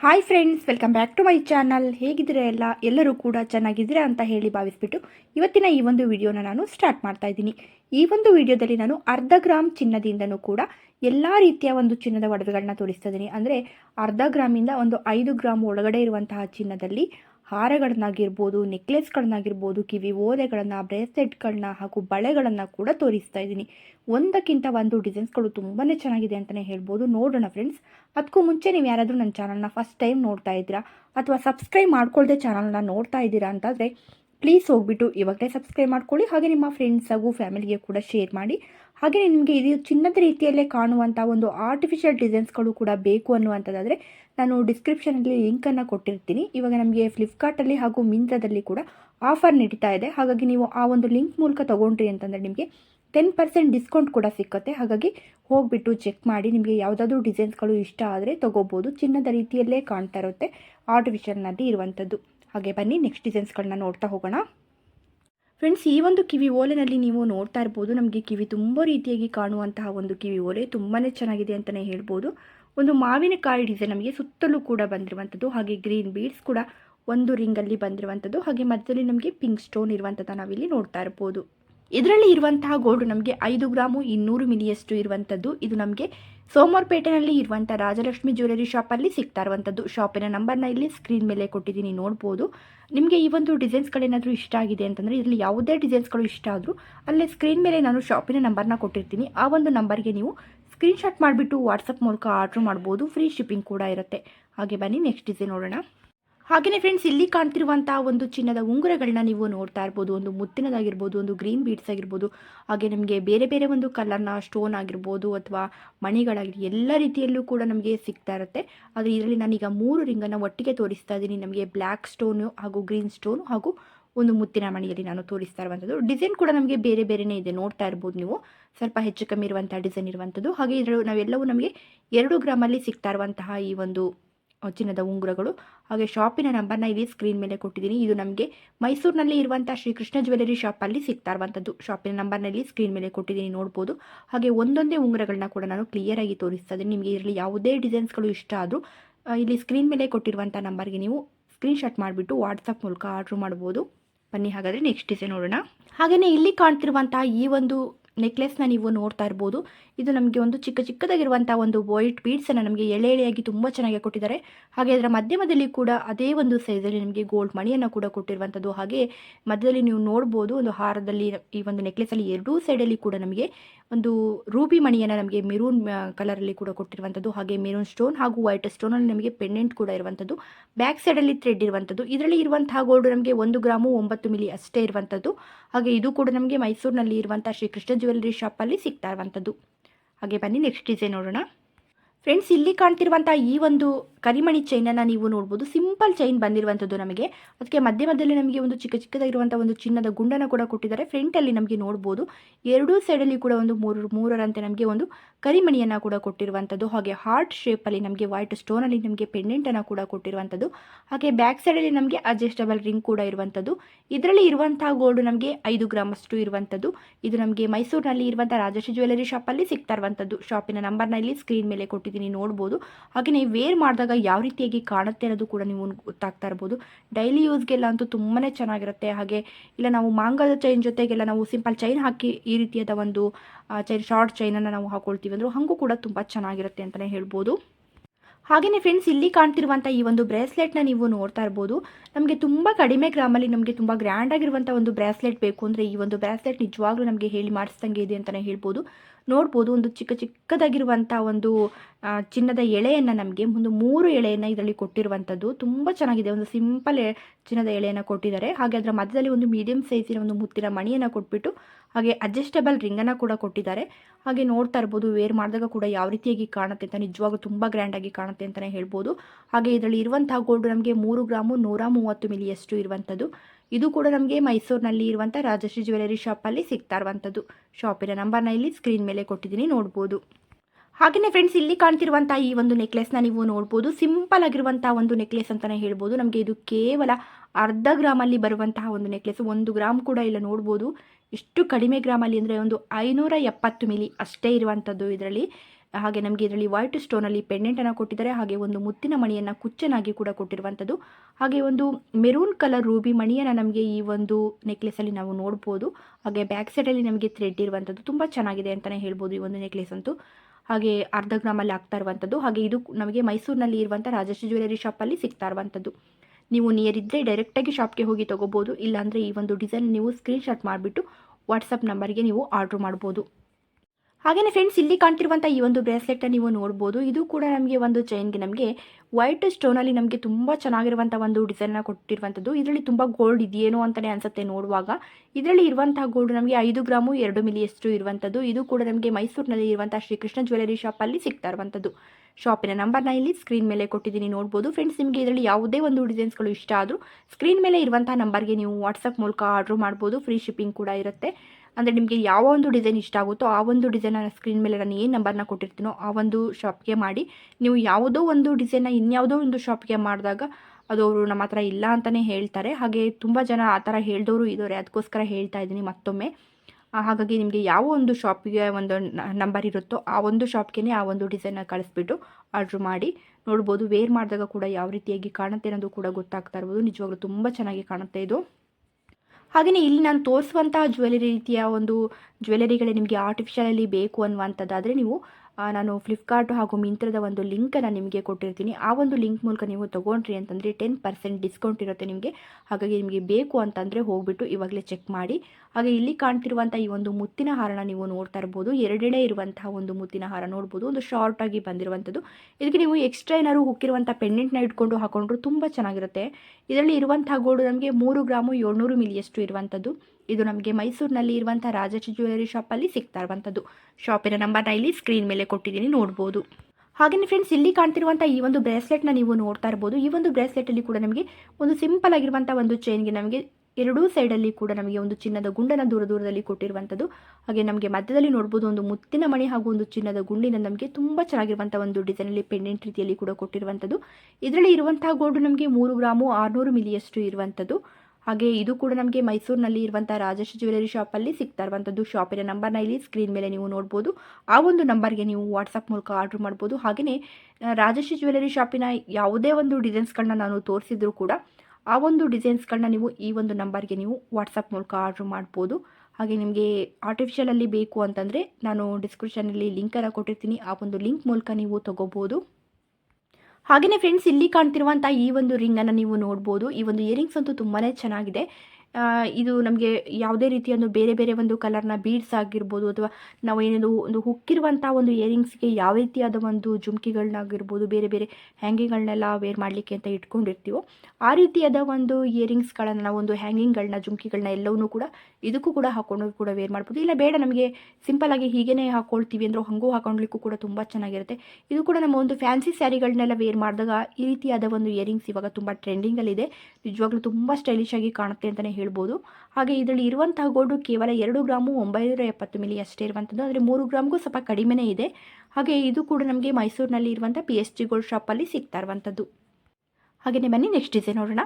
Hi friends welcome back to my channel ಹೇಗಿದ್ರೆ ಎಲ್ಲ? ಎಲ್ಲರೂ ಕೂಡ ಚೆನ್ನಾಗಿದ್ರೆ ಅಂತ ಹೇಳಿ ಭಾವಿಸ್ಬಿಟ್ಟು ಇವತ್ತಿನ ಈ ಒಂದು ವಿಡಿಯೋನ ನಾನು ಸ್ಟಾರ್ಟ್ ಮಾಡ್ತಾ ಇದ್ದೀನಿ. ಈ ಒಂದು ವಿಡಿಯೋದಲ್ಲಿ ನಾನು ಅರ್ಧ ಗ್ರಾಮ್ ಚಿನ್ನದಿಂದನೂ ಕೂಡ ಎಲ್ಲ ರೀತಿಯ ಒಂದು ಚಿನ್ನದ ಒಡವೆಗಳನ್ನ ತೋರಿಸ್ತಾ ಇದ್ದೀನಿ. ಅಂದರೆ ಅರ್ಧ ಗ್ರಾಮಿಂದ ಒಂದು ಐದು ಗ್ರಾಮ್ ಒಳಗಡೆ ಇರುವಂತಹ ಚಿನ್ನದಲ್ಲಿ ಹಾರಗಳನ್ನಾಗಿರ್ಬೋದು, ನೆಕ್ಲೆಸ್ಗಳನ್ನಾಗಿರ್ಬೋದು, ಕಿವಿ ಓಲೆಗಳನ್ನು, ಬ್ರೇಸ್ಲೆಟ್ಗಳನ್ನ ಹಾಗೂ ಬಳೆಗಳನ್ನು ಕೂಡ ತೋರಿಸ್ತಾ ಇದ್ದೀನಿ. ಒಂದಕ್ಕಿಂತ ಒಂದು ಡಿಸೈನ್ಸ್ಗಳು ತುಂಬಾ ಚೆನ್ನಾಗಿದೆ ಅಂತಲೇ ಹೇಳ್ಬೋದು. ನೋಡೋಣ ಫ್ರೆಂಡ್ಸ್. ಅದಕ್ಕೂ ಮುಂಚೆ ನೀವು ಯಾರಾದರೂ ನನ್ನ ಚಾನಲ್ನ ಫಸ್ಟ್ ಟೈಮ್ ನೋಡ್ತಾ ಇದ್ದೀರಾ ಅಥವಾ ಸಬ್ಸ್ಕ್ರೈಬ್ ಮಾಡ್ಕೊಳ್ಳದೆ ಚಾನಲ್ನ ನೋಡ್ತಾ ಇದ್ದೀರಾ ಅಂತಂದರೆ, ಪ್ಲೀಸ್ ಹೋಗ್ಬಿಟ್ಟು ಇವಾಗಲೇ ಸಬ್ಸ್ಕ್ರೈಬ್ ಮಾಡ್ಕೊಳ್ಳಿ. ಹಾಗೆ ನಿಮ್ಮ ಫ್ರೆಂಡ್ಸ್ ಹಾಗೂ ಫ್ಯಾಮಿಲಿಗೆ ಕೂಡ ಶೇರ್ ಮಾಡಿ. ಹಾಗೆ ನಿಮಗೆ ಇದು ಚಿನ್ನದ ರೀತಿಯಲ್ಲೇ ಕಾಣುವಂಥ ಒಂದು ಆರ್ಟಿಫಿಷಿಯಲ್ ಡಿಸೈನ್ಸ್ಗಳು ಕೂಡ ಬೇಕು ಅನ್ನುವಂಥದ್ದಾದರೆ ನಾನು ಡಿಸ್ಕ್ರಿಪ್ಷನಲ್ಲಿ ಲಿಂಕನ್ನು ಕೊಟ್ಟಿರ್ತೀನಿ. ಇವಾಗ ನಮಗೆ ಫ್ಲಿಪ್ಕಾರ್ಟಲ್ಲಿ ಹಾಗೂ ಮಿಂತ್ರದಲ್ಲಿ ಕೂಡ ಆಫರ್ ನಡೀತಾ ಇದೆ. ಹಾಗಾಗಿ ನೀವು ಆ ಒಂದು ಲಿಂಕ್ ಮೂಲಕ ತೊಗೊಂಡ್ರಿ ಅಂತಂದರೆ ನಿಮಗೆ ಟೆನ್ ಪರ್ಸೆಂಟ್ ಡಿಸ್ಕೌಂಟ್ ಕೂಡ ಸಿಕ್ಕತ್ತೆ. ಹಾಗಾಗಿ ಹೋಗಿಬಿಟ್ಟು ಚೆಕ್ ಮಾಡಿ ನಿಮಗೆ ಯಾವುದಾದ್ರೂ ಡಿಸೈನ್ಸ್ಗಳು ಇಷ್ಟ ಆದರೆ ತೊಗೋಬೋದು. ಚಿನ್ನದ ರೀತಿಯಲ್ಲೇ ಕಾಣ್ತಾ ಇರುತ್ತೆ ಆರ್ಟಿಫಿಷಿಯಲ್ನಲ್ಲಿ ಇರುವಂಥದ್ದು. ಹಾಗೆ ಬನ್ನಿ ನೆಕ್ಸ್ಟ್ ಡಿಸೈನ್ಸ್ಗಳನ್ನ ನೋಡ್ತಾ ಹೋಗೋಣ. ಫ್ರೆಂಡ್ಸ್ ಈ ಒಂದು ಕಿವಿ ಓಲೆನಲ್ಲಿ ನೀವು ನೋಡ್ತಾ ಇರ್ಬೋದು, ನಮಗೆ ಕಿವಿ ತುಂಬ ರೀತಿಯಾಗಿ ಕಾಣುವಂತಹ ಒಂದು ಕಿವಿ ಓಲೆ ತುಂಬಾ ಚೆನ್ನಾಗಿದೆ ಅಂತಲೇ ಹೇಳ್ಬೋದು. ಒಂದು ಮಾವಿನಕಾಯಿ ಡಿಸೈನ್ ನಮಗೆ ಸುತ್ತಲೂ ಕೂಡ ಬಂದಿರುವಂಥದ್ದು, ಹಾಗೆ ಗ್ರೀನ್ ಬೀಡ್ಸ್ ಕೂಡ ಒಂದು ರಿಂಗಲ್ಲಿ ಬಂದಿರುವಂಥದ್ದು, ಹಾಗೆ ಮಧ್ಯದಲ್ಲಿ ನಮಗೆ ಪಿಂಕ್ ಸ್ಟೋನ್ ಇರುವಂಥದ್ದು ನಾವಿಲ್ಲಿ ನೋಡ್ತಾ ಇರ್ಬೋದು. ಇದರಲ್ಲಿ ಇರುವಂತಹ ಗೋಲ್ಡ್ ನಮಗೆ ಐದು ಗ್ರಾಮು ಇನ್ನೂರು ಮಿಲಿಯಷ್ಟು ಇರುವಂಥದ್ದು. ಇದು ನಮಗೆ ಸೋಮವಾರಪೇಟೆನಲ್ಲಿ ಇರುವಂಥ ರಾಜಲಕ್ಷ್ಮಿ ಜ್ಯುವೆಲರಿ ಶಾಪಲ್ಲಿ ಸಿಗ್ತಾ ಇರುವಂಥದ್ದು. ಶಾಪಿನ ನಂಬರ್ನ ಇಲ್ಲಿ ಸ್ಕ್ರೀನ್ ಮೇಲೆ ಕೊಟ್ಟಿದ್ದೀನಿ, ನೋಡ್ಬೋದು. ನಿಮಗೆ ಈ ಒಂದು ಡಿಸೈನ್ಸ್ಗಳೇನಾದರೂ ಇಷ್ಟ ಆಗಿದೆ ಅಂತಂದರೆ ಇದರಲ್ಲಿ ಯಾವುದೇ ಡಿಸೈನ್ಸ್ಗಳು ಇಷ್ಟ ಆದರೂ ಅಲ್ಲೇ ಸ್ಕ್ರೀನ್ ಮೇಲೆ ನಾನು ಶಾಪಿನ ನಂಬರ್ನ ಕೊಟ್ಟಿರ್ತೀನಿ. ಆ ಒಂದು ನಂಬರ್ಗೆ ನೀವು ಸ್ಕ್ರೀನ್ಶಾಟ್ ಮಾಡಿಬಿಟ್ಟು ವಾಟ್ಸಪ್ ಮೂಲಕ ಆರ್ಡ್ರ್ ಮಾಡ್ಬೋದು. ಫ್ರೀ ಶಿಪ್ಪಿಂಗ್ ಕೂಡ ಇರುತ್ತೆ. ಹಾಗೆ ಬನ್ನಿ, ನೆಕ್ಸ್ಟ್ ಡಿಸೈನ್ ನೋಡೋಣ. ಹಾಗೆಯೇ ಫ್ರೆಂಡ್ಸ್ ಇಲ್ಲಿ ಕಾಣ್ತಿರುವಂಥ ಒಂದು ಚಿನ್ನದ ಉಂಗುರಗಳನ್ನ ನೀವು ನೋಡ್ತಾ ಇರ್ಬೋದು. ಒಂದು ಮುತ್ತಿನದಾಗಿರ್ಬೋದು, ಒಂದು ಗ್ರೀನ್ ಬೀಡ್ಸ್ ಆಗಿರ್ಬೋದು. ಹಾಗೆ ನಮಗೆ ಬೇರೆ ಬೇರೆ ಒಂದು ಕಲರ್ನ ಸ್ಟೋನ್ ಆಗಿರ್ಬೋದು ಅಥವಾ ಮಣಿಗಳಾಗಿರ್ಬೋದು, ಎಲ್ಲ ರೀತಿಯಲ್ಲೂ ಕೂಡ ನಮಗೆ ಸಿಗ್ತಾ ಇರುತ್ತೆ. ಆದರೆ ಇದರಲ್ಲಿ ನಾನೀಗ ಮೂರು ರಿಂಗನ್ನು ಒಟ್ಟಿಗೆ ತೋರಿಸ್ತಾ ಇದ್ದೀನಿ. ನಮಗೆ ಬ್ಲ್ಯಾಕ್ ಸ್ಟೋನು ಹಾಗೂ ಗ್ರೀನ್ ಸ್ಟೋನು ಹಾಗೂ ಒಂದು ಮುತ್ತಿನ ಮಣಿಯಲ್ಲಿ ನಾನು ತೋರಿಸ್ತಾ ಇರುವಂಥದ್ದು. ಡಿಸೈನ್ ಕೂಡ ನಮಗೆ ಬೇರೆ ಬೇರೆನೇ ಇದೆ. ನೋಡ್ತಾ ಇರ್ಬೋದು ನೀವು. ಸ್ವಲ್ಪ ಹೆಚ್ಚು ಕಮ್ಮಿ ಇರುವಂಥ ಡಿಸೈನ್ ಇರುವಂಥದ್ದು. ಹಾಗೆ ಇದರ ನಾವೆಲ್ಲವೂ ನಮಗೆ ಎರಡು ಗ್ರಾಮಲ್ಲಿ ಸಿಗ್ತಾ ಇರುವಂತಹ ಈ ಒಂದು ಚಿನ್ನದ ಉಂಗುರಗಳು. ಹಾಗೆ ಶಾಪಿನ ನಂಬರ್ನ ಇಲ್ಲಿ ಸ್ಕ್ರೀನ್ ಮೇಲೆ ಕೊಟ್ಟಿದ್ದೀನಿ. ಇದು ನಮಗೆ ಮೈಸೂರಿನಲ್ಲಿ ಇರುವಂಥ ಶ್ರೀಕೃಷ್ಣ ಜ್ಯುವೆಲರಿ ಶಾಪಲ್ಲಿ ಸಿಗ್ತಾ ಇರುವಂಥದ್ದು ಶಾಪಿನ ನಂಬರ್ನಲ್ಲಿ ಸ್ಕ್ರೀನ್ ಮೇಲೆ ಕೊಟ್ಟಿದ್ದೀನಿ ನೋಡ್ಬೋದು. ಹಾಗೆ ಒಂದೊಂದೇ ಉಂಗುರಗಳನ್ನ ಕೂಡ ನಾನು ಕ್ಲಿಯರಾಗಿ ತೋರಿಸ್ತಾ ಇದ್ದೀನಿ. ನಿಮಗೆ ಇದರಲ್ಲಿ ಯಾವುದೇ ಡಿಸೈನ್ಸ್ಗಳು ಇಷ್ಟ ಆದರೂ ಇಲ್ಲಿ ಸ್ಕ್ರೀನ್ ಮೇಲೆ ಕೊಟ್ಟಿರುವಂಥ ನಂಬರ್ಗೆ ನೀವು ಸ್ಕ್ರೀನ್ಶಾಟ್ ಮಾಡಿಬಿಟ್ಟು ವಾಟ್ಸಪ್ ಮೂಲಕ ಆರ್ಡ್ರ್ ಮಾಡ್ಬೋದು. ಬನ್ನಿ ಹಾಗಾದರೆ ನೆಕ್ಸ್ಟ್ ಡಿಸೈನ್ ನೋಡೋಣ. ಹಾಗೆಯೇ ಇಲ್ಲಿ ಕಾಣ್ತಿರುವಂಥ ಈ ಒಂದು ನೆಕ್ಲೆಸ್ನ ನೀವು ನೋಡ್ತಾ ಇರ್ಬೋದು. ಇದು ನಮಗೆ ಒಂದು ಚಿಕ್ಕ ಚಿಕ್ಕದಾಗಿರುವಂಥ ಒಂದು ವೈಟ್ ಬೀಡ್ಸನ್ನು ನಮಗೆ ಎಳೆ ಎಳೆಯಾಗಿ ತುಂಬ ಚೆನ್ನಾಗಿ ಕೊಟ್ಟಿದ್ದಾರೆ. ಹಾಗೆ ಅದರ ಮಧ್ಯಮದಲ್ಲಿ ಕೂಡ ಅದೇ ಒಂದು ಸೈಜಲ್ಲಿ ನಿಮಗೆ ಗೋಲ್ಡ್ ಮಣಿಯನ್ನು ಕೂಡ ಕೊಟ್ಟಿರುವಂಥದ್ದು ಹಾಗೆ ಮಧ್ಯದಲ್ಲಿ ನೀವು ನೋಡ್ಬೋದು ಒಂದು ಹಾರದಲ್ಲಿ ಈ ಒಂದು ನೆಕ್ಲೆಸಲ್ಲಿ ಎರಡೂ ಸೈಡಲ್ಲಿ ಕೂಡ ನಮಗೆ ಒಂದು ರೂಬಿ ಮಣಿಯನ್ನು ನಮಗೆ ಮೆರೂನ್ ಕಲರಲ್ಲಿ ಕೂಡ ಕೊಟ್ಟಿರುವಂಥದ್ದು, ಹಾಗೆ ಮೆರೂನ್ ಸ್ಟೋನ್ ಹಾಗೂ ವೈಟ್ ಸ್ಟೋನಲ್ಲಿ ನಮಗೆ ಪೆಂಡೆಂಟ್ ಕೂಡ ಇರುವಂಥದ್ದು. ಬ್ಯಾಕ್ ಸೈಡಲ್ಲಿ ಥ್ರೆಡ್ ಇರುವಂಥದ್ದು. ಇದರಲ್ಲಿ ಇರುವಂತಹ ಗೋಲ್ಡ್ ನಮಗೆ ಒಂದು ಗ್ರಾಮು ಒಂಬತ್ತು ಮಿಲಿ ಅಷ್ಟೇ ಇರುವಂಥದ್ದು. ಹಾಗೆ ಇದು ಕೂಡ ನಮಗೆ ಮೈಸೂರಿನಲ್ಲಿ ಇರುವಂಥ ಶ್ರೀ ಕೃಷ್ಣ ಜ್ಯುವೆಲರಿ ಶಾಪಲ್ಲಿ ಸಿಗ್ತಾ ಇರುವಂಥದ್ದು. ಹಾಗೆ ಬನ್ನಿ ನೆಕ್ಸ್ಟ್ ಡಿಸೈನ್ ನೋಡೋಣ. ಫ್ರೆಂಡ್ಸ್ ಇಲ್ಲಿ ಕಾಣ್ತಿರುವಂಥ ಈ ಒಂದು ಕರಿಮಣಿ ಚೈನನ್ನು ನೀವು ನೋಡ್ಬೋದು. ಸಿಂಪಲ್ ಚೈನ್ ಬಂದಿರುವಂಥದ್ದು ನಮಗೆ. ಅದಕ್ಕೆ ಮಧ್ಯ ಮಧ್ಯದಲ್ಲಿ ನಮಗೆ ಒಂದು ಚಿಕ್ಕ ಚಿಕ್ಕದಾಗಿರುವಂಥ ಒಂದು ಚಿನ್ನದ ಗುಂಡನ್ನು ಕೂಡ ಕೊಟ್ಟಿದ್ದಾರೆ. ಫ್ರಂಟಲ್ಲಿ ನಮಗೆ ನೋಡ್ಬೋದು. ಎರಡೂ ಸೈಡಲ್ಲಿ ಕೂಡ ಒಂದು ಮೂರು, ಮೂರರಂತೆ ನಮಗೆ ಒಂದು ಕರಿಮಣಿಯನ್ನು ಕೂಡ ಕೊಟ್ಟಿರುವಂಥದ್ದು. ಹಾಗೆ ಹಾರ್ಟ್ ಶೇಪಲ್ಲಿ ನಮಗೆ ವೈಟ್ ಸ್ಟೋನಲ್ಲಿ ನಮಗೆ ಪೆಂಡೆಂಟನ್ನು ಕೂಡ ಕೊಟ್ಟಿರುವಂಥದ್ದು. ಹಾಗೆ ಬ್ಯಾಕ್ ಸೈಡಲ್ಲಿ ನಮಗೆ ಅಡ್ಜಸ್ಟಬಲ್ ರಿಂಗ್ ಕೂಡ ಇರುವಂಥದ್ದು. ಇದರಲ್ಲಿ ಇರುವಂತಹ ಗೋಲ್ಡ್ ನಮಗೆ ಐದು ಗ್ರಾಮ್ ಅಷ್ಟು ಇರುವಂಥದ್ದು. ಇದು ನಮಗೆ ಮೈಸೂರಿನಲ್ಲಿ ಇರುವಂಥ ರಾಜಶ್ರೀ ಜ್ಯುವೆಲರಿ ಶಾಪಲ್ಲಿ ಸಿಗ್ತಾ ಇರುವಂಥದ್ದು. ಶಾಪಿನ ನ ಇಲ್ಲಿ ಸ್ಕ್ರೀನ್ ಮೇಲೆ ಕೊಟ್ಟಿದ್ದೀನಿ, ನೋಡ್ಬೋದು. ನೀವು ವೇರ್ ಮಾಡಿದಾಗ ಯಾವ ರೀತಿಯಾಗಿ ಕಾಣುತ್ತೆ ಅನ್ನೋದು ಕೂಡ ನೀವು ಗೊತ್ತಾಗ್ತಾ ಇರ್ಬೋದು. ಡೈಲಿ ಯೂಸ್ಗೆಲ್ಲ ಅಂತೂ ತುಂಬಾ ಚೆನ್ನಾಗಿರುತ್ತೆ. ಹಾಗೆ ಇಲ್ಲ ನಾವು ಮಾಂಗದ ಚೈನ್ ಜೊತೆಗೆಲ್ಲ ನಾವು ಸಿಂಪಲ್ ಚೈನ್ ಹಾಕಿ ಈ ರೀತಿಯಾದ ಒಂದು ಚೈನ್ ಶಾರ್ಟ್ ಚೈನನ್ನು ನಾವು ಹಾಕೊಳ್ತೀವಿ ಅಂದರೂ ಹಾಗೂ ಕೂಡ ತುಂಬ ಚೆನ್ನಾಗಿರುತ್ತೆ ಅಂತಲೇ ಹೇಳ್ಬೋದು. ಹಾಗೆಯೇ ಫ್ರೆಂಡ್ಸ್ ಇಲ್ಲಿ ಕಾಣ್ತಿರುವಂಥ ಈ ಒಂದು ಬ್ರೇಸ್ಲೆಟ್ನ ನೀವು ನೋಡ್ತಾ ಇರ್ಬೋದು. ನಮಗೆ ತುಂಬ ಕಡಿಮೆ ಗ್ರಾಮಲ್ಲಿ ನಮಗೆ ತುಂಬ ಗ್ರ್ಯಾಂಡ್ ಆಗಿರುವಂಥ ಒಂದು ಬ್ರೇಸ್ಲೆಟ್ ಬೇಕು ಅಂದರೆ ಈ ಒಂದು ಬ್ರೇಸ್ಲೆಟ್ ನಿಜವಾಗ್ಲೂ ನಮಗೆ ಹೇಳಿ ಮಾಡಿಸ್ದಂಗೆ ಇದೆ ಅಂತಲೇ ಹೇಳ್ಬೋದು. ನೋಡ್ಬೋದು, ಒಂದು ಚಿಕ್ಕ ಚಿಕ್ಕದಾಗಿರುವಂಥ ಒಂದು ಚಿನ್ನದ ಎಳೆಯನ್ನು ನಮಗೆ ಒಂದು ಮೂರು ಎಳೆಯನ್ನು ಇದರಲ್ಲಿ ಕೊಟ್ಟಿರುವಂಥದ್ದು ತುಂಬ ಚೆನ್ನಾಗಿದೆ. ಒಂದು ಸಿಂಪಲ್ ಚಿನ್ನದ ಎಳೆಯನ್ನು ಕೊಟ್ಟಿದ್ದಾರೆ. ಹಾಗೆ ಅದರ ಮಧ್ಯದಲ್ಲಿ ಒಂದು ಮೀಡಿಯಂ ಸೈಜಿನ ಒಂದು ಮುತ್ತಿನ ಮಣಿಯನ್ನು ಕೊಟ್ಬಿಟ್ಟು, ಹಾಗೆ ಅಡ್ಜಸ್ಟಬಲ್ ರಿಂಗನ್ನು ಕೂಡ ಕೊಟ್ಟಿದ್ದಾರೆ. ಹಾಗೆ ನೋಡ್ತಾ ಇರ್ಬೋದು ವೇರ್ ಮಾಡಿದಾಗ ಕೂಡ ಯಾವ ರೀತಿಯಾಗಿ ಕಾಣುತ್ತೆ ಅಂತ ನಿಜವಾಗೂ ತುಂಬ ಗ್ರ್ಯಾಂಡಾಗಿ ಕಾಣುತ್ತೆ ಅಂತಲೇ ಹೇಳ್ಬೋದು. ಹಾಗೆ ಇದರಲ್ಲಿ ಇರುವಂತಹ ಗೋಲ್ಡ್ ನಮಗೆ ಮೂರು ಗ್ರಾಮು ನೂರ ಮೂವತ್ತು ಮಿಲಿಯಷ್ಟು ಇರುವಂಥದ್ದು ಇದು ಕೂಡ ನಮಗೆ ಮೈಸೂರಿನಲ್ಲಿ ಇರುವಂಥ ರಾಜಶ್ರೀ ಜ್ಯುವೆಲರಿ ಶಾಪಲ್ಲಿ ಸಿಗ್ತಾ ಇರುವಂಥದ್ದು ಶಾಪಿನ ನಂಬರ್ನ ಇಲ್ಲಿ ಸ್ಕ್ರೀನ್ ಮೇಲೆ ಕೊಟ್ಟಿದ್ದೀನಿ, ನೋಡ್ಬೋದು. ಹಾಗೆಯೇ ಫ್ರೆಂಡ್ಸ್ ಇಲ್ಲಿ ಕಾಣ್ತಿರುವಂಥ ಈ ಒಂದು ನೆಕ್ಲೆಸ್ನ ನೀವು ನೋಡ್ಬೋದು. ಸಿಂಪಲ್ ಆಗಿರುವಂಥ ಒಂದು ನೆಕ್ಲೆಸ್ ಅಂತಲೇ ಹೇಳ್ಬೋದು. ನಮಗೆ ಇದು ಕೇವಲ ಅರ್ಧ ಗ್ರಾಮಲ್ಲಿ ಬರುವಂತಹ ಒಂದು ನೆಕ್ಲೆಸ್ ಒಂದು ಗ್ರಾಮ್ ಕೂಡ ಇಲ್ಲ, ನೋಡ್ಬೋದು. ಎಷ್ಟು ಕಡಿಮೆ ಗ್ರಾಮಲ್ಲಿ ಅಂದರೆ ಒಂದು ಐನೂರ ಎಪ್ಪತ್ತು ಮಿಲಿ ಅಷ್ಟೇ ಇರುವಂಥದ್ದು ಇದರಲ್ಲಿ. ಹಾಗೆ ನಮಗೆ ಇದರಲ್ಲಿ ವೈಟ್ ಸ್ಟೋನಲ್ಲಿ ಪೆಂಡೆಂಟನ್ನು ಕೊಟ್ಟಿದ್ದಾರೆ. ಹಾಗೆ ಒಂದು ಮುತ್ತಿನ ಮಣಿಯನ್ನು ಕುಚ್ಚನಾಗಿ ಕೂಡ ಕೊಟ್ಟಿರುವಂಥದ್ದು. ಹಾಗೆ ಒಂದು ಮೆರೂನ್ ಕಲರ್ ರೂಬಿ ಮಣಿಯನ್ನು ನಮಗೆ ಈ ಒಂದು ನೆಕ್ಲೆಸಲ್ಲಿ ನಾವು ನೋಡ್ಬೋದು. ಹಾಗೆ ಬ್ಯಾಕ್ ಸೈಡಲ್ಲಿ ನಮಗೆ ಥ್ರೆಡ್ ಇರುವಂಥದ್ದು ತುಂಬ ಚೆನ್ನಾಗಿದೆ ಅಂತಲೇ ಹೇಳ್ಬೋದು ಈ ಒಂದು ನೆಕ್ಲೆಸ್ ಅಂತೂ. ಹಾಗೆ ಅರ್ಧ ಗ್ರಾಮಲ್ಲಿ ಆಗ್ತಾ ಇರುವಂಥದ್ದು. ಹಾಗೆ ಇದು ನಮಗೆ ಮೈಸೂರಿನಲ್ಲಿ ಇರುವಂಥ ರಾಜಶ್ರೀ ಜ್ಯುವೆಲರಿ ಶಾಪಲ್ಲಿ ಸಿಗ್ತಾ ಇರುವಂಥದ್ದು. ನೀವು ನಿಯರ್ ಇದ್ದರೆ ಡೈರೆಕ್ಟಾಗಿ ಶಾಪ್ಗೆ ಹೋಗಿ ತೊಗೋಬೋದು. ಇಲ್ಲಾಂದರೆ ಈ ಒಂದು ಡಿಸೈನ್ ನೀವು ಸ್ಕ್ರೀನ್ಶಾಟ್ ಮಾಡಿಬಿಟ್ಟು ವಾಟ್ಸಪ್ ನಂಬರ್ಗೆ ನೀವು ಆರ್ಡ್ರ್ ಮಾಡ್ಬೋದು. ಹಾಗೆಯೇ ಫ್ರೆಂಡ್ಸ್ ಇಲ್ಲಿ ಕಾಣ್ತಿರುವಂಥ ಈ ಒಂದು ಬ್ರೇಸ್ಲೆಟ್ನ ನೀವು ನೋಡ್ಬೋದು. ಇದು ಕೂಡ ನಮಗೆ ಒಂದು ಚೈನ್ಗೆ ನಮಗೆ ವೈಟ್ ಸ್ಟೋನಲ್ಲಿ ನಮಗೆ ತುಂಬ ಚೆನ್ನಾಗಿರುವಂಥ ಒಂದು ಡಿಸೈನ್ನ ಕೊಟ್ಟಿರುವಂಥದ್ದು ಇದರಲ್ಲಿ ತುಂಬ ಗೋಲ್ಡ್ ಇದೆಯೇನೋ ಅಂತಲೇ ಅನಿಸುತ್ತೆ ನೋಡುವಾಗ. ಇದರಲ್ಲಿ ಇರುವಂತಹ ಗೋಲ್ಡ್ ನಮಗೆ ಐದು ಗ್ರಾಮು ಎರಡು ಮಿಲಿಯಷ್ಟು ಇರುವಂಥದ್ದು ಇದು ಕೂಡ ನಮಗೆ ಮೈಸೂರಿನಲ್ಲಿ ಇರುವಂಥ ಶ್ರೀಕೃಷ್ಣ ಜ್ಯುವೆಲರಿ ಶಾಪಲ್ಲಿ ಸಿಗ್ತಾ ಇರುವಂಥದ್ದು ಶಾಪಿನ ನಂಬರ್ನ ಇಲ್ಲಿ ಸ್ಕ್ರೀನ್ ಮೇಲೆ ಕೊಟ್ಟಿದ್ದೀನಿ, ನೋಡ್ಬೋದು. ಫ್ರೆಂಡ್ಸ್ ನಿಮಗೆ ಇದರಲ್ಲಿ ಯಾವುದೇ ಒಂದು ಡಿಸೈನ್ಸ್ಗಳು ಇಷ್ಟ ಆದರೂ ಸ್ಕ್ರೀನ್ ಮೇಲೆ ಇರುವಂಥ ನಂಬರ್ಗೆ ನೀವು ವಾಟ್ಸಪ್ ಮೂಲಕ ಆರ್ಡರ್ ಮಾಡ್ಬೋದು. ಫ್ರೀ ಶಿಪ್ಪಿಂಗ್ ಕೂಡ ಇರುತ್ತೆ. ಅಂದರೆ ನಿಮಗೆ ಯಾವ ಒಂದು ಡಿಸೈನ್ ಇಷ್ಟ ಆಗುತ್ತೋ ಆ ಒಂದು ಡಿಸೈನ ಸ್ಕ್ರೀನ್ ಮೇಲೆ ನಾನು ಏನು ನಂಬರ್ನ ಕೊಟ್ಟಿರ್ತೀನೋ ಆ ಒಂದು ಶಾಪ್ಗೆ ಮಾಡಿ. ನೀವು ಯಾವುದೋ ಒಂದು ಡಿಸೈನ್ನ ಇನ್ಯಾವುದೋ ಒಂದು ಶಾಪ್ಗೆ ಮಾಡಿದಾಗ ಅದು ಅವರು ನಮ್ಮ ಹತ್ರ ಇಲ್ಲ ಅಂತಲೇ ಹೇಳ್ತಾರೆ. ಹಾಗೆ ತುಂಬ ಜನ ಆ ಥರ ಹೇಳ್ದವರು ಇದ್ದಾರೆ. ಅದಕ್ಕೋಸ್ಕರ ಹೇಳ್ತಾ ಇದ್ದೀನಿ ಮತ್ತೊಮ್ಮೆ. ಹಾಗಾಗಿ ನಿಮಗೆ ಯಾವ ಒಂದು ಶಾಪಿಗೆ ಒಂದು ನಂಬರ್ ಇರುತ್ತೋ ಆ ಒಂದು ಶಾಪ್ಗೆ ಆ ಒಂದು ಡಿಸೈನ್ನ ಕಳಿಸ್ಬಿಟ್ಟು ಆರ್ಡ್ರ್ ಮಾಡಿ. ನೋಡ್ಬೋದು ವೇರ್ ಮಾಡಿದಾಗ ಕೂಡ ಯಾವ ರೀತಿಯಾಗಿ ಕಾಣುತ್ತೆ ಅನ್ನೋದು ಕೂಡ ಗೊತ್ತಾಗ್ತಾ ಇರ್ಬೋದು. ನಿಜವಾಗ್ಲೂ ತುಂಬ ಚೆನ್ನಾಗಿ ಕಾಣುತ್ತೆ ಇದು. ಹಾಗೆಯೇ ಇಲ್ಲಿ ನಾನು ತೋರಿಸುವಂತಹ ಜ್ಯುವೆಲರಿ ರೀತಿಯ ಒಂದು ಜ್ಯುವೆಲರಿಗಳೇ ನಿಮಗೆ ಆರ್ಟಿಫಿಷಿಯಲಲ್ಲಿ ಬೇಕು ಅನ್ನುವಂಥದ್ದಾದರೆ ನೀವು ನಾನು ಫ್ಲಿಪ್ಕಾರ್ಟ್ ಹಾಗೂ ಮಿಂತ್ರದ ಒಂದು ಲಿಂಕನ್ನು ನಿಮಗೆ ಕೊಟ್ಟಿರ್ತೀನಿ. ಆ ಒಂದು ಲಿಂಕ್ ಮೂಲಕ ನೀವು ತೊಗೊಂಡ್ರಿ ಅಂತಂದರೆ ಟೆನ್ ಪರ್ಸೆಂಟ್ ಡಿಸ್ಕೌಂಟ್ ಇರುತ್ತೆ ನಿಮಗೆ. ಹಾಗಾಗಿ ನಿಮಗೆ ಬೇಕು ಅಂತಂದರೆ ಹೋಗ್ಬಿಟ್ಟು ಇವಾಗಲೇ ಚೆಕ್ ಮಾಡಿ. ಹಾಗೆ ಇಲ್ಲಿ ಕಾಣ್ತಿರುವಂಥ ಈ ಒಂದು ಮುತ್ತಿನ ಹಾರನ ನೀವು ನೋಡ್ತಾ ಇರ್ಬೋದು. ಎರಡೆಡೆ ಇರುವಂತಹ ಒಂದು ಮುತ್ತಿನ ಹಾರ ನೋಡ್ಬೋದು. ಒಂದು ಶಾರ್ಟ್ ಆಗಿ ಬಂದಿರುವಂಥದ್ದು. ಇದಕ್ಕೆ ನೀವು ಎಕ್ಸ್ಟ್ರಾ ಏನಾದ್ರು ಹುಕ್ಕಿರುವಂಥ ಪೆಂಡೆಂಟ್ನ ಇಟ್ಕೊಂಡು ಹಾಕೊಂಡ್ರು ತುಂಬ ಚೆನ್ನಾಗಿರುತ್ತೆ. ಇದರಲ್ಲಿ ಇರುವಂಥ ಗೋಡು ನಮಗೆ ಮೂರು ಗ್ರಾಮು ಏಳ್ನೂರು ಮಿಲಿಯಷ್ಟು ಇರುವಂಥದ್ದು. ಇದು ನಮಗೆ ಮೈಸೂರಿನಲ್ಲಿ ಇರುವಂಥ ರಾಜಾಜಿ ಜ್ಯುವೆಲರಿ ಶಾಪಲ್ಲಿ ಸಿಗ್ತಾ ಇರುವಂಥದ್ದು. ಶಾಪಿನ ನಂಬರ್ನ ಇಲ್ಲಿ ಸ್ಕ್ರೀನ್ ಮೇಲೆ ಕೊಟ್ಟಿದ್ದೀನಿ, ನೋಡ್ಬೋದು. ಹಾಗೆಯೇ ಫ್ರೆಂಡ್ಸ್ ಇಲ್ಲಿ ಕಾಣ್ತಿರುವಂಥ ಈ ಒಂದು ಬ್ರೇಸ್ಲೆಟ್ನ ನೀವು ನೋಡ್ತಾ ಇರ್ಬೋದು. ಈ ಒಂದು ಬ್ರೇಸ್ಲೆಟಲ್ಲಿ ಕೂಡ ನಮಗೆ ಒಂದು ಸಿಂಪಲ್ ಆಗಿರುವಂಥ ಒಂದು ಚೈನ್ಗೆ ನಮಗೆ ಎರಡೂ ಸೈಡಲ್ಲಿ ಕೂಡ ನಮಗೆ ಒಂದು ಚಿನ್ನದ ಗುಂಡನ ದೂರ ದೂರದಲ್ಲಿ ಕೊಟ್ಟಿರುವಂಥದ್ದು. ಹಾಗೆ ನಮಗೆ ಮಧ್ಯದಲ್ಲಿ ನೋಡ್ಬೋದು, ಒಂದು ಮುತ್ತಿನ ಮಣಿ ಹಾಗೂ ಒಂದು ಚಿನ್ನದ ಗುಂಡಿನ ನಮಗೆ ತುಂಬ ಚೆನ್ನಾಗಿರುವಂಥ ಒಂದು ಡಿಸೈನಲ್ಲಿ ಪೆಂಡೆಂಟ್ ರೀತಿಯಲ್ಲಿ ಕೂಡ ಕೊಟ್ಟಿರುವಂಥದ್ದು. ಇದರಲ್ಲಿ ಇರುವಂತಹ ಗೋಲ್ಡ್ ನಮಗೆ ಮೂರು ಗ್ರಾಮು ಆರುನೂರು ಮಿಲಿಯಷ್ಟು ಇರುವಂಥದ್ದು. ಹಾಗೆ ಇದು ಕೂಡ ನಮಗೆ ಮೈಸೂರಿನಲ್ಲಿ ಇರುವಂಥ ರಾಜಶ್ರೀ ಜ್ಯುವೆಲರಿ ಶಾಪಲ್ಲಿ ಸಿಗ್ತಾ ಇರುವಂಥದ್ದು ಶಾಪಿನ ನಂಬರ್ನ ಇಲ್ಲಿ ಸ್ಕ್ರೀನ್ ಮೇಲೆ ನೀವು ನೋಡ್ಬೋದು. ಆ ಒಂದು ನಂಬರ್ಗೆ ನೀವು ವಾಟ್ಸಪ್ ಮೂಲಕ ಆರ್ಡ್ರ್ ಮಾಡ್ಬೋದು. ಹಾಗೆಯೇ ರಾಜಶ ಜ್ಯುವೆಲರಿ ಶಾಪಿನ ಯಾವುದೇ ಒಂದು ಡಿಸೈನ್ಸ್ಗಳನ್ನ ನಾನು ತೋರಿಸಿದ್ರು ಕೂಡ ಆ ಒಂದು ಡಿಸೈನ್ಸ್ಗಳನ್ನ ನೀವು ಈ ಒಂದು ನಂಬರ್ಗೆ ನೀವು ವಾಟ್ಸಪ್ ಮೂಲಕ ಆರ್ಡ್ರ್ ಮಾಡ್ಬೋದು. ಹಾಗೆ ನಿಮಗೆ ಆರ್ಟಿಫಿಷಿಯಲಲ್ಲಿ ಬೇಕು ಅಂತಂದರೆ ನಾನು ಡಿಸ್ಕ್ರಿಪ್ಷನಲ್ಲಿ ಲಿಂಕನ್ನು ಕೊಟ್ಟಿರ್ತೀನಿ. ಆ ಒಂದು ಲಿಂಕ್ ಮೂಲಕ ನೀವು ತೊಗೋಬೋದು. ಹಾಗೆಯೇ ಫ್ರೆಂಡ್ಸ್ ಇಲ್ಲಿ ಕಾಣ್ತಿರುವಂಥ ಈ ಒಂದು ರಿಂಗನ್ನು ನೀವು ನೋಡ್ಬೋದು. ಈ ಒಂದು ಇಯರಿಂಗ್ಸ್ ಅಂತೂ ತುಂಬಾ ಚೆನ್ನಾಗಿದೆ. ಇದು ನಮಗೆ ಯಾವುದೇ ರೀತಿಯ ಒಂದು ಬೇರೆ ಬೇರೆ ಒಂದು ಕಲರ್ನ ಬೀಡ್ಸ್ ಆಗಿರ್ಬೋದು ಅಥವಾ ನಾವು ಏನೇನು ಒಂದು ಹುಕ್ಕಿರುವಂಥ ಒಂದು ಇಯರಿಂಗ್ಸ್ಗೆ ಯಾವ ರೀತಿಯಾದ ಒಂದು ಜುಮ್ಕಿಗಳನ್ನಾಗಿರ್ಬೋದು ಬೇರೆ ಬೇರೆ ಹ್ಯಾಂಗಿಂಗ್ಗಳನ್ನೆಲ್ಲ ವೇರ್ ಮಾಡಲಿಕ್ಕೆ ಅಂತ ಇಟ್ಕೊಂಡಿರ್ತೀವೋ, ಆ ರೀತಿಯಾದ ಒಂದು ಇಯರಿಂಗ್ಸ್ಗಳನ್ನು ನಾವು ಒಂದು ಹ್ಯಾಂಗಿಂಗ್ಗಳನ್ನ, ಜುಮ್ಕಿಗಳನ್ನ ಎಲ್ಲವನ್ನೂ ಕೂಡ ಇದಕ್ಕೂ ಕೂಡ ಹಾಕೊಂಡು ಕೂಡ ವೇರ್ ಮಾಡ್ಬೋದು. ಇಲ್ಲ, ಬೇಡ, ನಮಗೆ ಸಿಂಪಲ್ಲಾಗಿ ಹೀಗೇ ಹಾಕ್ಕೊಳ್ತೀವಿ ಅಂದರೆ ಹಂಗೂ ಹಾಕೊಳ್ಳಿಕ್ಕೂ ಕೂಡ ತುಂಬ ಚೆನ್ನಾಗಿರುತ್ತೆ. ಇದು ಕೂಡ ನಮ್ಮ ಒಂದು ಫ್ಯಾನ್ಸಿ ಸ್ಯಾರಿಗಳನ್ನೆಲ್ಲ ವೇರ್ ಮಾಡಿದಾಗ ಈ ರೀತಿಯಾದ ಒಂದು ಇಯರಿಂಗ್ಸ್ ಇವಾಗ ತುಂಬ ಟ್ರೆಂಡಿಂಗಲ್ಲಿದೆ ನಿಜವಾಗ್ಲೂ ತುಂಬ ಸ್ಟೈಲಿಶ್ ಆಗಿ ಕಾಣುತ್ತೆ ಅಂತಲೇ ಹೇಳ್ಬೋದು. ಹಾಗೆ ಇದರಲ್ಲಿ ಇರುವಂತಹ ಗೋಲ್ಡು ಕೇವಲ ಎರಡು ಗ್ರಾಮು ಒಂಬೈನೂರ ಎಪ್ಪತ್ತು ಮಿಲಿ ಅಷ್ಟೇ ಇರುವಂಥದ್ದು. ಅಂದರೆ ಮೂರು ಗ್ರಾಮ್ಗೂ ಸ್ವಲ್ಪ ಕಡಿಮೆನೇ ಇದೆ. ಹಾಗೆ ಇದು ಕೂಡ ನಮಗೆ ಮೈಸೂರಿನಲ್ಲಿ ಇರುವಂಥ ಪಿ ಎಸ್ ಜಿ ಗೋಲ್ಡ್ ಶಾಪಲ್ಲಿ ಸಿಗ್ತಾ ಇರುವಂಥದ್ದು. ಹಾಗೆಯೇ ಬನ್ನಿ ನೆಕ್ಸ್ಟ್ ಡಿಸೈನ್ ನೋಡೋಣ.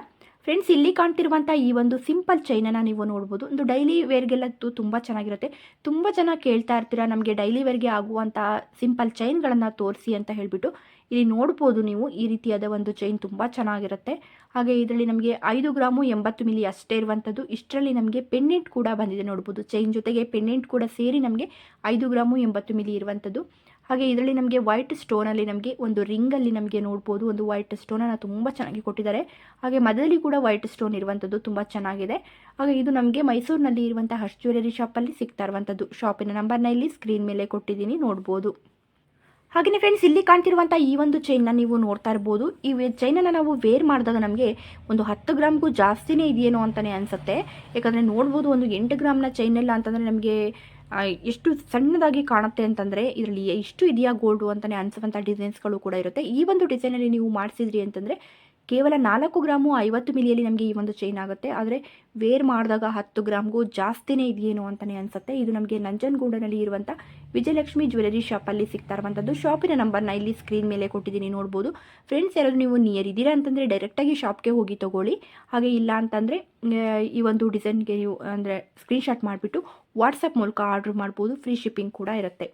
ಫ್ರೆಂಡ್ಸ್ ಇಲ್ಲಿ ಕಾಣ್ತಿರುವಂಥ ಈ ಒಂದು ಸಿಂಪಲ್ ಚೈನನ್ನು ನೀವು ನೋಡ್ಬೋದು. ಒಂದು ಡೈಲಿ ವೇರ್ಗೆಲ್ಲ ತುಂಬ ಚೆನ್ನಾಗಿರುತ್ತೆ. ತುಂಬ ಜನ ಕೇಳ್ತಾ ಇರ್ತೀರಾ ನಮಗೆ ಡೈಲಿ ವೇರ್ಗೆ ಆಗುವಂಥ ಸಿಂಪಲ್ ಚೈನ್ಗಳನ್ನು ತೋರಿಸಿ ಅಂತ ಹೇಳಿಬಿಟ್ಟು. ಇಲ್ಲಿ ನೋಡ್ಬೋದು ನೀವು ಈ ರೀತಿಯಾದ ಒಂದು ಚೈನ್ ತುಂಬ ಚೆನ್ನಾಗಿರುತ್ತೆ. ಹಾಗೆ ಇದರಲ್ಲಿ ನಮಗೆ ಐದು ಗ್ರಾಮು ಎಂಬತ್ತು ಮಿಲಿ ಅಷ್ಟೇ ಇರುವಂಥದ್ದು. ಇಷ್ಟರಲ್ಲಿ ನಮಗೆ ಪೆಂಡೆಂಟ್ ಕೂಡ ಬಂದಿದೆ ನೋಡ್ಬೋದು. ಚೈನ್ ಜೊತೆಗೆ ಪೆಂಡೆಂಟ್ ಕೂಡ ಸೇರಿ ನಮಗೆ ಐದು ಗ್ರಾಮು ಎಂಬತ್ತು ಮಿಲಿ ಇರುವಂಥದ್ದು. ಹಾಗೆ ಇದರಲ್ಲಿ ನಮಗೆ ವೈಟ್ ಸ್ಟೋನಲ್ಲಿ ನಮಗೆ ಒಂದು ರಿಂಗಲ್ಲಿ ನಮಗೆ ನೋಡ್ಬೋದು. ಒಂದು ವೈಟ್ ಸ್ಟೋನನ್ನು ತುಂಬ ಚೆನ್ನಾಗಿ ಕೊಟ್ಟಿದ್ದಾರೆ. ಹಾಗೆ ಮಧ್ಯದಲ್ಲಿ ಕೂಡ ವೈಟ್ ಸ್ಟೋನ್ ಇರುವಂಥದ್ದು ತುಂಬ ಚೆನ್ನಾಗಿದೆ. ಹಾಗೆ ಇದು ನಮಗೆ ಮೈಸೂರಿನಲ್ಲಿ ಇರುವಂಥ ಹರ್ಷ್ ಜ್ಯುವೆಲರಿ ಶಾಪಲ್ಲಿ ಸಿಗ್ತಾ ಇರುವಂಥದ್ದು. ಶಾಪಿನ ನಂಬರ್ನ ಇಲ್ಲಿ ಸ್ಕ್ರೀನ್ ಮೇಲೆ ಕೊಟ್ಟಿದ್ದೀನಿ, ನೋಡ್ಬೋದು. ಹಾಗೆಯೇ ಫ್ರೆಂಡ್ಸ್ ಇಲ್ಲಿ ಕಾಣ್ತಿರುವಂಥ ಈ ಒಂದು ಚೈನ್ನ ನೀವು ನೋಡ್ತಾ ಇರ್ಬೋದು. ಈ ಚೈನನ್ನು ನಾವು ವೇರ್ ಮಾಡಿದಾಗ ನಮಗೆ ಒಂದು ಹತ್ತು ಗ್ರಾಮ್ಗೂ ಜಾಸ್ತಿನೇ ಇದೆಯೇನೋ ಅಂತಲೇ ಅನಿಸುತ್ತೆ. ಯಾಕಂದರೆ ನೋಡ್ಬೋದು ಒಂದು ಎಂಟು ಗ್ರಾಮ್ನ ಚೈನೆಲ್ಲ ಅಂತಂದರೆ ನಮಗೆ ಎಷ್ಟು ಸಣ್ಣದಾಗಿ ಕಾಣುತ್ತೆ ಅಂತಂದರೆ ಇದರಲ್ಲಿ ಎಷ್ಟು ಇದೆಯಾ ಗೋಲ್ಡು ಅಂತಲೇ ಅನಿಸುವಂಥ ಡಿಸೈನ್ಸ್ಗಳು ಕೂಡ ಇರುತ್ತೆ. ಈ ಒಂದು ಡಿಸೈನಲ್ಲಿ ನೀವು ಮಾಡಿಸಿದ್ರಿ ಅಂತಂದರೆ ಕೇವಲ ನಾಲ್ಕು ಗ್ರಾಮು ಐವತ್ತು ಮಿಲಿಯಲ್ಲಿ ನಮಗೆ ಈ ಒಂದು ಚೈನ್ ಆಗುತ್ತೆ. ಆದರೆ ವೇರ್ ಮಾಡಿದಾಗ ಹತ್ತು ಗ್ರಾಮ್ಗೂ ಜಾಸ್ತಿನೇ ಇದೆಯೇನೋ ಅಂತಲೇ ಅನಿಸುತ್ತೆ. ಇದು ನಮಗೆ ನಂಜನಗೂಡನಲ್ಲಿ ಇರುವಂಥ ವಿಜಯಲಕ್ಷ್ಮಿ ಜ್ಯುವೆಲರಿ ಶಾಪಲ್ಲಿ ಸಿಗ್ತಾ ಇರುವಂಥದ್ದು ಶಾಪಿನ ನಂಬರ್ನ ಇಲ್ಲಿ ಸ್ಕ್ರೀನ್ ಮೇಲೆ ಕೊಟ್ಟಿದ್ದೀನಿ, ನೋಡ್ಬೋದು. ಫ್ರೆಂಡ್ಸ್, ಯಾರಾದರೂ ನೀವು ನಿಯರ್ ಇದ್ದೀರಾ ಅಂತಂದರೆ ಡೈರೆಕ್ಟಾಗಿ ಶಾಪ್ಗೆ ಹೋಗಿ ತೊಗೊಳ್ಳಿ. ಹಾಗೆ ಇಲ್ಲ ಅಂತಂದರೆ ಈ ಒಂದು ಡಿಸೈನ್ಗೆ ನೀವು, ಅಂದರೆ ಸ್ಕ್ರೀನ್ಶಾಟ್ ಮಾಡಿಬಿಟ್ಟು ವಾಟ್ಸಪ್ ಮೂಲಕ ಆರ್ಡ್ರ್ ಮಾಡ್ಬೋದು. ಫ್ರೀ ಶಿಪ್ಪಿಂಗ್ ಕೂಡ ಇರುತ್ತೆ.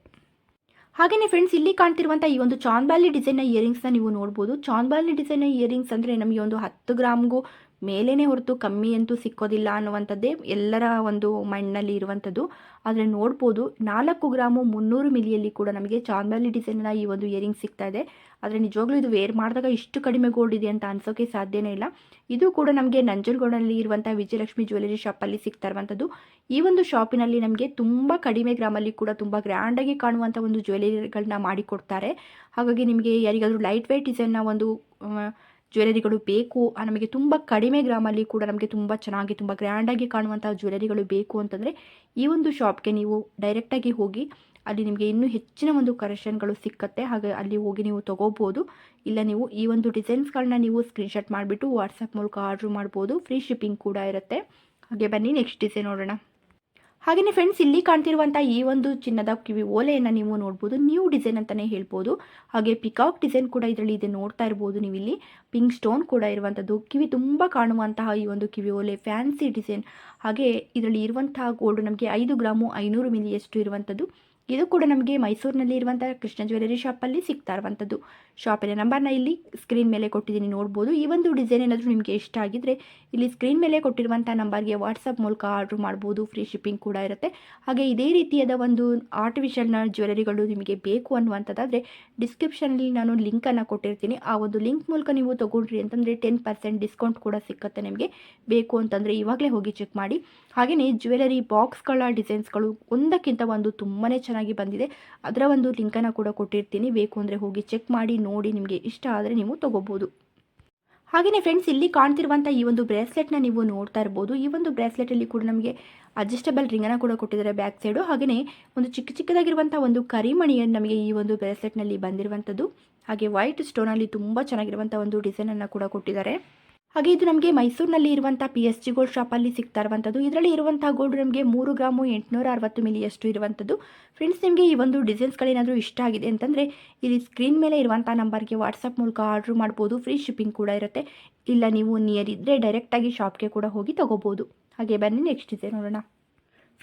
ಹಾಗೆಯೇ ಫ್ರೆಂಡ್ಸ್ ಇಲ್ಲಿ ಕಾಣ್ತಿರುವಂಥ ಈ ಒಂದು ಚಾನ್ಬಾಲಿ ಡಿಸೈನ್ನ ಇಯರಿಂಗ್ಸ್ನ ನೀವು ನೋಡ್ಬೋದು. ಚಾನ್ಬಾಲಿ ಡಿಸೈನ್ನ ಇಯರಿಂಗ್ಸ್ ಅಂದರೆ ನಮಗೆ ಒಂದು ಹತ್ತು ಗ್ರಾಮ್ಗೂ ಮೇಲೇ ಹೊರತು ಕಮ್ಮಿ ಅಂತೂ ಸಿಕ್ಕೋದಿಲ್ಲ ಅನ್ನುವಂಥದ್ದೇ ಎಲ್ಲರ ಒಂದು ಮಣ್ಣಲ್ಲಿ ಇರುವಂಥದ್ದು. ಆದರೆ ನೋಡ್ಬೋದು, ನಾಲ್ಕು ಗ್ರಾಮು ಮುನ್ನೂರು ಮಿಲಿಯಲ್ಲಿ ಕೂಡ ನಮಗೆ ಚಾನ್ಬಾಲಿ ಡಿಸೈನ್ನ ಈ ಒಂದು ಇಯರಿಂಗ್ ಸಿಗ್ತಾ ಇದೆ. ಆದರೆ ನಿಜವಾಗ್ಲೂ ಇದು ವೇರ್ ಮಾಡಿದಾಗ ಇಷ್ಟು ಕಡಿಮೆ ಗೋಲ್ಡ್ ಇದೆ ಅಂತ ಅನ್ಸೋಕೆ ಸಾಧ್ಯನೇ ಇಲ್ಲ. ಇದು ಕೂಡ ನಮಗೆ ನಂಜನಗೂಡಲ್ಲಿ ಇರುವಂಥ ವಿಜಯಲಕ್ಷ್ಮಿ ಜ್ಯುವೆಲರಿ ಶಾಪಲ್ಲಿ ಸಿಗ್ತಾ ಇರುವಂಥದ್ದು. ಈ ಒಂದು ಶಾಪಿನಲ್ಲಿ ನಮಗೆ ತುಂಬ ಕಡಿಮೆ ಗ್ರಾಮಲ್ಲಿ ಕೂಡ ತುಂಬ ಗ್ರ್ಯಾಂಡಾಗಿ ಕಾಣುವಂಥ ಒಂದು ಜ್ಯುವೆಲರಿಗಳನ್ನ ಮಾಡಿಕೊಡ್ತಾರೆ. ಹಾಗಾಗಿ ನಿಮಗೆ ಯಾರಿಗಾದರೂ ಲೈಟ್ ವೆಯ್ಟ್ ಡಿಸೈನ್ನ ಒಂದು ಜ್ಯುವೆಲರಿಗಳು ಬೇಕು ನಮಗೆ ತುಂಬ ಕಡಿಮೆ ಗ್ರಾಮಲ್ಲಿ ಕೂಡ ನಮಗೆ ತುಂಬ ಚೆನ್ನಾಗಿ, ತುಂಬ ಗ್ರ್ಯಾಂಡಾಗಿ ಕಾಣುವಂಥ ಜ್ಯುವೆಲರಿಗಳು ಬೇಕು ಅಂತಂದರೆ ಈ ಒಂದು ಶಾಪ್ಗೆ ನೀವು ಡೈರೆಕ್ಟಾಗಿ ಹೋಗಿ ಅಲ್ಲಿ ನಿಮಗೆ ಇನ್ನೂ ಹೆಚ್ಚಿನ ಒಂದು ಕರೆಕ್ಷನ್ಗಳು ಸಿಕ್ಕತ್ತೆ. ಹಾಗೆ ಅಲ್ಲಿ ಹೋಗಿ ನೀವು ತೊಗೋಬೋದು. ಇಲ್ಲ ನೀವು ಈ ಒಂದು ಡಿಸೈನ್ಸ್ಗಳನ್ನ ನೀವು ಸ್ಕ್ರೀನ್ಶಾಟ್ ಮಾಡಿಬಿಟ್ಟು ವಾಟ್ಸಪ್ ಮೂಲಕ ಆರ್ಡ್ರ್ ಮಾಡ್ಬೋದು. ಫ್ರೀ ಶಿಪ್ಪಿಂಗ್ ಕೂಡ ಇರುತ್ತೆ. ಹಾಗೆ ಬನ್ನಿ ನೆಕ್ಸ್ಟ್ ಡಿಸೈನ್ ನೋಡೋಣ. ಹಾಗೆಯೇ ಫ್ರೆಂಡ್ಸ್ ಇಲ್ಲಿ ಕಾಣ್ತಿರುವಂಥ ಈ ಒಂದು ಚಿನ್ನದ ಕಿವಿ ಓಲೆಯನ್ನು ನೀವು ನೋಡ್ಬೋದು. ನ್ಯೂ ಡಿಸೈನ್ ಅಂತಲೇ ಹೇಳ್ಬೋದು. ಹಾಗೆ ಪಿಕಾಕ್ ಡಿಸೈನ್ ಕೂಡ ಇದರಲ್ಲಿ ಇದೆ, ನೋಡ್ತಾ ಇರ್ಬೋದು ನೀವು ಇಲ್ಲಿ ಪಿಂಕ್ ಸ್ಟೋನ್ ಕೂಡ ಇರುವಂಥದ್ದು ಕಿವಿ ತುಂಬ ಕಾಣುವಂತಹ ಈ ಒಂದು ಕಿವಿ ಓಲೆ ಫ್ಯಾನ್ಸಿ ಡಿಸೈನ್ ಹಾಗೆ ಇದರಲ್ಲಿ ಇರುವಂತಹ ಗೋಲ್ಡ್ ನಮಗೆ ಐದು ಗ್ರಾಮು ಐನೂರು ಮಿಲಿಯಷ್ಟು ಇರುವಂಥದ್ದು ಇದು ಕೂಡ ನಮಗೆ ಮೈಸೂರಿನಲ್ಲಿ ಇರುವಂಥ ಕೃಷ್ಣ ಜ್ಯುವೆಲರಿ ಶಾಪಲ್ಲಿ ಸಿಗ್ತಾ ಇರುವಂಥದ್ದು ಶಾಪಿನ ನಂಬರ್ನ ಇಲ್ಲಿ ಸ್ಕ್ರೀನ್ ಮೇಲೆ ಕೊಟ್ಟಿದ್ದೀನಿ, ನೋಡ್ಬೋದು. ಈ ಒಂದು ಡಿಸೈನ್ ಏನಾದರೂ ನಿಮಗೆ ಇಷ್ಟ ಆಗಿದ್ದರೆ ಇಲ್ಲಿ ಸ್ಕ್ರೀನ್ ಮೇಲೆ ಕೊಟ್ಟಿರುವಂಥ ನಂಬರ್ಗೆ ವಾಟ್ಸಪ್ ಮೂಲಕ ಆರ್ಡ್ರ್ ಮಾಡ್ಬೋದು. ಫ್ರೀ ಶಿಪ್ಪಿಂಗ್ ಕೂಡ ಇರುತ್ತೆ. ಹಾಗೆ ಇದೇ ರೀತಿಯಾದ ಒಂದು ಆರ್ಟಿಫಿಷಿಯಲ್ನ ಜ್ಯುವೆಲರಿಗಳು ನಿಮಗೆ ಬೇಕು ಅನ್ನುವಂಥದ್ದಾದರೆ ಡಿಸ್ಕ್ರಿಪ್ಷನಲ್ಲಿ ನಾನು ಲಿಂಕನ್ನು ಕೊಟ್ಟಿರ್ತೀನಿ. ಆ ಒಂದು ಲಿಂಕ್ ಮೂಲಕ ನೀವು ತೊಗೊಂಡ್ರಿ ಅಂತಂದರೆ ಟೆನ್ ಪರ್ಸೆಂಟ್ ಡಿಸ್ಕೌಂಟ್ ಕೂಡ ಸಿಕ್ಕತ್ತೆ ನಿಮಗೆ. ಬೇಕು ಅಂತಂದರೆ ಇವಾಗಲೇ ಹೋಗಿ ಚೆಕ್ ಮಾಡಿ. ಹಾಗೆಯೇ ಜ್ಯುವೆಲರಿ ಬಾಕ್ಸ್ಗಳ ಡಿಸೈನ್ಸ್ಗಳು ಒಂದಕ್ಕಿಂತ ಒಂದು ತುಂಬಾ ಚೆನ್ನಾಗಿ ಬಂದಿದೆ. ಅದರ ಒಂದು ಲಿಂಕನ್ನು ಕೂಡ ಕೊಟ್ಟಿರ್ತೀನಿ. ಬೇಕು ಅಂದರೆ ಹೋಗಿ ಚೆಕ್ ಮಾಡಿ, ನೋಡಿ ನಿಮಗೆ ಇಷ್ಟ ಆದರೆ ನೀವು ತೊಗೋಬೋದು. ಹಾಗೆಯೇ ಫ್ರೆಂಡ್ಸ್ ಇಲ್ಲಿ ಕಾಣ್ತಿರುವಂಥ ಈ ಒಂದು ಬ್ರೇಸ್ಲೆಟ್ನ ನೀವು ನೋಡ್ತಾ ಇರ್ಬೋದು. ಈ ಒಂದು ಬ್ರೇಸ್ಲೆಟಲ್ಲಿ ಕೂಡ ನಮಗೆ ಅಡ್ಜಸ್ಟಬಲ್ ರಿಂಗನ್ನು ಕೂಡ ಕೊಟ್ಟಿದ್ದಾರೆ ಬ್ಯಾಕ್ ಸೈಡು ಹಾಗೆಯೇ ಒಂದು ಚಿಕ್ಕ ಚಿಕ್ಕದಾಗಿರುವಂಥ ಒಂದು ಕರಿಮಣಿಯನ್ನು ನಮಗೆ ಈ ಒಂದು ಬ್ರೇಸ್ಲೆಟ್ನಲ್ಲಿ ಬಂದಿರುವಂಥದ್ದು ಹಾಗೆ ವೈಟ್ ಸ್ಟೋನಲ್ಲಿ ತುಂಬ ಚೆನ್ನಾಗಿರುವಂಥ ಒಂದು ಡಿಸೈನನ್ನು ಕೂಡ ಕೊಟ್ಟಿದ್ದಾರೆ. ಹಾಗೆ ಇದು ನಮಗೆ ಮೈಸೂರಿನಲ್ಲಿ ಇರುವಂಥ ಪಿ ಎಸ್ ಜಿ ಗೋಲ್ಡ್ ಶಾಪಲ್ಲಿ ಸಿಗ್ತಾ ಇರುವಂಥದ್ದು ಇದರಲ್ಲಿ ಇರುವಂಥ ಗೋಲ್ಡ್ ನಮಗೆ ಮೂರು ಗ್ರಾಮು ಎಂಟುನೂರ ಅರವತ್ತು ಮಿಲಿಯಷ್ಟು ಇರುವಂಥದ್ದು ಫ್ರೆಂಡ್ಸ್ ನಿಮಗೆ ಈ ಒಂದು ಡಿಸೈನ್ಸ್ಗಳೇನಾದರೂ ಇಷ್ಟ ಆಗಿದೆ ಅಂತಂದರೆ ಇಲ್ಲಿ ಸ್ಕ್ರೀನ್ ಮೇಲೆ ಇರುವಂಥ ನಂಬರ್ಗೆ ವಾಟ್ಸಪ್ ಮೂಲಕ ಆರ್ಡ್ರ್ ಮಾಡ್ಬೋದು. ಫ್ರೀ ಶಿಪ್ಪಿಂಗ್ ಕೂಡ ಇರುತ್ತೆ. ಇಲ್ಲ ನೀವು ನಿಯರ್ ಇದ್ದರೆ ಡೈರೆಕ್ಟಾಗಿ ಶಾಪ್ಗೆ ಕೂಡ ಹೋಗಿ ತೊಗೋಬೋದು. ಹಾಗೆ ಬನ್ನಿ ನೆಕ್ಸ್ಟ್ ಡಿಸೈನ್ ನೋಡೋಣ.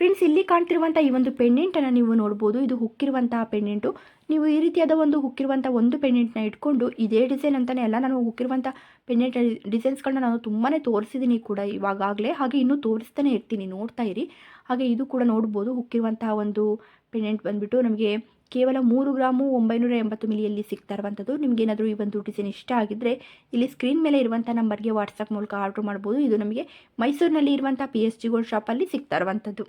ಫ್ರೆಂಡ್ಸ್ ಇಲ್ಲಿ ಕಾಣ್ತಿರುವಂಥ ಈ ಒಂದು ಪೆಂಡೆಂಟನ್ನು ನೀವು ನೋಡ್ಬೋದು. ಇದು ಹುಕ್ಕಿರುವಂತಹ ಪೆಂಡೆಂಟು ನೀವು ಈ ರೀತಿಯಾದ ಒಂದು ಹುಕ್ಕಿರುವಂಥ ಒಂದು ಪೆಂಡೆಂಟ್ನ ಇಟ್ಕೊಂಡು ಇದೇ ಡಿಸೈನ್ ಅಂತಲೇ ಅಲ್ಲ, ನಾನು ಹುಕ್ಕಿರುವಂಥ ಪೆಂಡೆಂಟ್ ಡಿಸೈನ್ಸ್ಗಳನ್ನ ನಾನು ತುಂಬಾ ತೋರಿಸಿದ್ದೀನಿ ಕೂಡ ಇವಾಗಾಗಲೇ. ಹಾಗೆ ಇನ್ನೂ ತೋರಿಸ್ತಾನೆ ಇರ್ತೀನಿ, ನೋಡ್ತಾ ಇರಿ. ಹಾಗೆ ಇದು ಕೂಡ ನೋಡ್ಬೋದು, ಹುಕ್ಕಿರುವಂತಹ ಒಂದು ಪೆಂಡೆಂಟ್ ಬಂದುಬಿಟ್ಟು ನಮಗೆ ಕೇವಲ ಮೂರು ಗ್ರಾಮು ಒಂಬೈನೂರ ಎಂಬತ್ತು ಮಿಲಿಯಲ್ಲಿ ಸಿಗ್ತಾ ಇರುವಂಥದ್ದು ನಿಮಗೇನಾದರೂ ಈ ಒಂದು ಡಿಸೈನ್ ಇಷ್ಟ ಆಗಿದ್ದರೆ ಇಲ್ಲಿ ಸ್ಕ್ರೀನ್ ಮೇಲೆ ಇರುವಂಥ ನಂಬರ್ಗೆ ವಾಟ್ಸಪ್ ಮೂಲಕ ಆರ್ಡ್ರ್ ಮಾಡ್ಬೋದು. ಇದು ನಮಗೆ ಮೈಸೂರಿನಲ್ಲಿ ಇರುವಂಥ ಪಿ ಎಸ್ ಜಿ ಗೋಲ್ಡ್ ಶಾಪಲ್ಲಿ ಸಿಗ್ತಾ ಇರುವಂಥದ್ದು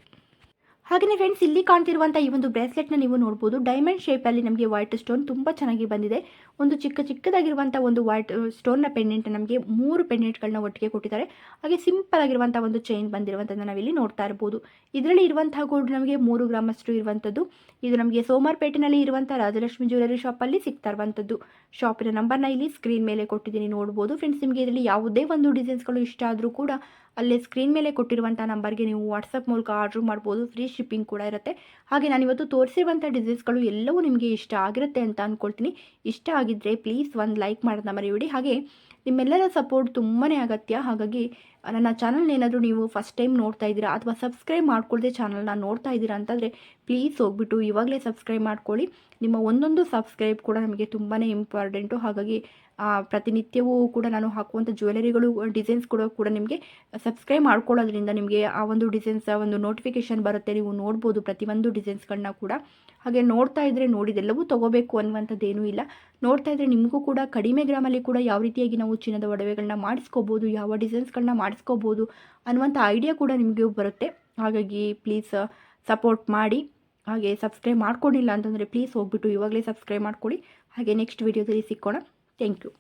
ಹಾಗೆಯೇ ಫ್ರೆಂಡ್ಸ್ ಇಲ್ಲಿ ಕಾಣ್ತಿರುವಂಥ ಈ ಒಂದು ಬ್ರೇಸ್ಲೆಟ್ನ ನೀವು ನೋಡ್ಬೋದು. ಡೈಮಂಡ್ ಶೇಪಲ್ಲಿ ನಮಗೆ ವೈಟ್ ಸ್ಟೋನ್ ತುಂಬ ಚೆನ್ನಾಗಿ ಬಂದಿದೆ. ಒಂದು ಚಿಕ್ಕ ಚಿಕ್ಕದಾಗಿರುವಂಥ ಒಂದು ವೈಟ್ ಸ್ಟೋನ್ನ ಪೆಂಡೆಂಟ್ ನಮಗೆ ಮೂರು ಪೆಂಡೆಂಟ್ಗಳನ್ನ ಒಟ್ಟಿಗೆ ಕೊಟ್ಟಿದ್ದಾರೆ. ಹಾಗೆ ಸಿಂಪಲ್ ಆಗಿರುವಂಥ ಒಂದು ಚೈನ್ ಬಂದಿರುವಂಥದ್ದು ನಾವಿಲ್ಲಿ ನೋಡ್ತಾ ಇರ್ಬೋದು. ಇದರಲ್ಲಿ ಇರುವಂತಹ ಗೋಲ್ಡ್ ನಮಗೆ ಮೂರು ಗ್ರಾಮಷ್ಟು ಇರುವಂಥದ್ದು. ಇದು ನಮಗೆ ಸೋಮಾರ್ಪೇಟೆನಲ್ಲಿ ಇರುವಂಥ ರಾಜಲಕ್ಷ್ಮಿ ಜ್ಯುವೆಲರಿ ಶಾಪಲ್ಲಿ ಸಿಗ್ತಾ ಇರುವಂಥದ್ದು. ಶಾಪಿನ ನಂಬರ್ನ ಇಲ್ಲಿ ಸ್ಕ್ರೀನ್ ಮೇಲೆ ಕೊಟ್ಟಿದ್ದೀನಿ, ನೋಡ್ಬೋದು. ಫ್ರೆಂಡ್ಸ್ ನಿಮಗೆ ಇದರಲ್ಲಿ ಯಾವುದೇ ಒಂದು ಡಿಸೈನ್ಸ್ಗಳು ಇಷ್ಟ ಆದರೂ ಕೂಡ ಅಲ್ಲೇ ಸ್ಕ್ರೀನ್ ಮೇಲೆ ಕೊಟ್ಟಿರುವಂಥ ನಂಬರ್ಗೆ ನೀವು ವಾಟ್ಸಪ್ ಮೂಲಕ ಆರ್ಡ್ರ್ ಮಾಡ್ಬೋದು. ಫ್ರೀ ಶಿಪ್ಪಿಂಗ್ ಕೂಡ ಇರುತ್ತೆ. ಹಾಗೆ ನಾನು ಇವತ್ತು ತೋರಿಸಿರುವಂಥ ಡಿಸೈನ್ಸ್ಗಳು ಎಲ್ಲವೂ ನಿಮಗೆ ಇಷ್ಟ ಆಗಿರುತ್ತೆ ಅಂತ ಅಂದ್ಕೊಳ್ತೀನಿ ಇಷ್ಟ ಆಗಿದ್ದರೆ ಪ್ಲೀಸ್ ಒಂದು ಲೈಕ್ ಮಾಡೋದನ್ನ ಮರಿಬೇಡಿ. ಹಾಗೆ ನಿಮ್ಮೆಲ್ಲರ ಸಪೋರ್ಟ್ ತುಂಬಾ ಅಗತ್ಯ. ಹಾಗಾಗಿ ನನ್ನ ಚಾನಲ್ನ ಏನಾದರೂ ನೀವು ಫಸ್ಟ್ ಟೈಮ್ ನೋಡ್ತಾ ಇದ್ದೀರಾ ಅಥವಾ ಸಬ್ಸ್ಕ್ರೈಬ್ ಮಾಡ್ಕೊಳ್ಳದೆ ಚಾನಲ್ನ ನೋಡ್ತಾ ಇದ್ದೀರಾ ಅಂತಂದರೆ ಪ್ಲೀಸ್ ಹೋಗ್ಬಿಟ್ಟು ಇವಾಗಲೇ ಸಬ್ಸ್ಕ್ರೈಬ್ ಮಾಡ್ಕೊಳ್ಳಿ. ನಿಮ್ಮ ಒಂದೊಂದು ಸಬ್ಸ್ಕ್ರೈಬ್ ಕೂಡ ನಮಗೆ ತುಂಬಾ ಇಂಪಾರ್ಟೆಂಟು ಹಾಗಾಗಿ ಪ್ರತಿನಿತ್ಯವೂ ಕೂಡ ನಾನು ಹಾಕುವಂಥ ಜ್ಯುವೆಲರಿಗಳು ಡಿಸೈನ್ಸ್ ಕೂಡ ಕೂಡ ನಿಮಗೆ ಸಬ್ಸ್ಕ್ರೈಬ್ ಮಾಡ್ಕೊಳ್ಳೋದ್ರಿಂದ ನಿಮಗೆ ಆ ಒಂದು ಡಿಸೈನ್ಸ್ ಒಂದು ನೋಟಿಫಿಕೇಶನ್ ಬರುತ್ತೆ. ನೀವು ನೋಡ್ಬೋದು ಪ್ರತಿಯೊಂದು ಡಿಸೈನ್ಸ್ಗಳನ್ನ ಕೂಡ. ಹಾಗೆ ನೋಡ್ತಾ ಇದ್ದರೆ ನೋಡಿದೆಲ್ಲವೂ ತೊಗೋಬೇಕು ಅನ್ನುವಂಥದ್ದೇನೂ ಇಲ್ಲ. ನೋಡ್ತಾ ಇದ್ದರೆ ನಿಮಗೂ ಕೂಡ ಕಡಿಮೆ ಗ್ರಾಮಲ್ಲಿ ಕೂಡ ಯಾವ ರೀತಿಯಾಗಿ ನಾವು ಚಿನ್ನದ ಒಡವೆಗಳನ್ನ ಮಾಡಿಸ್ಕೋಬೋದು, ಯಾವ ಡಿಸೈನ್ಸ್ಗಳನ್ನ ಮಾಡಿಸ್ಕೋಬೋದು ಅನ್ನುವಂಥ ಐಡಿಯಾ ಕೂಡ ನಿಮಗೂ ಬರುತ್ತೆ. ಹಾಗಾಗಿ ಪ್ಲೀಸ್ ಸಪೋರ್ಟ್ ಮಾಡಿ. ಹಾಗೆ ಸಬ್ಸ್ಕ್ರೈಬ್ ಮಾಡ್ಕೊಂಡಿಲ್ಲ ಅಂತಂದರೆ ಪ್ಲೀಸ್ ಹೋಗ್ಬಿಟ್ಟು ಇವಾಗಲೇ ಸಬ್ಸ್ಕ್ರೈಬ್ ಮಾಡ್ಕೊಳ್ಳಿ. ಹಾಗೆ ನೆಕ್ಸ್ಟ್ ವೀಡಿಯೋದಲ್ಲಿ ಸಿಕ್ಕೋಣ. Thank you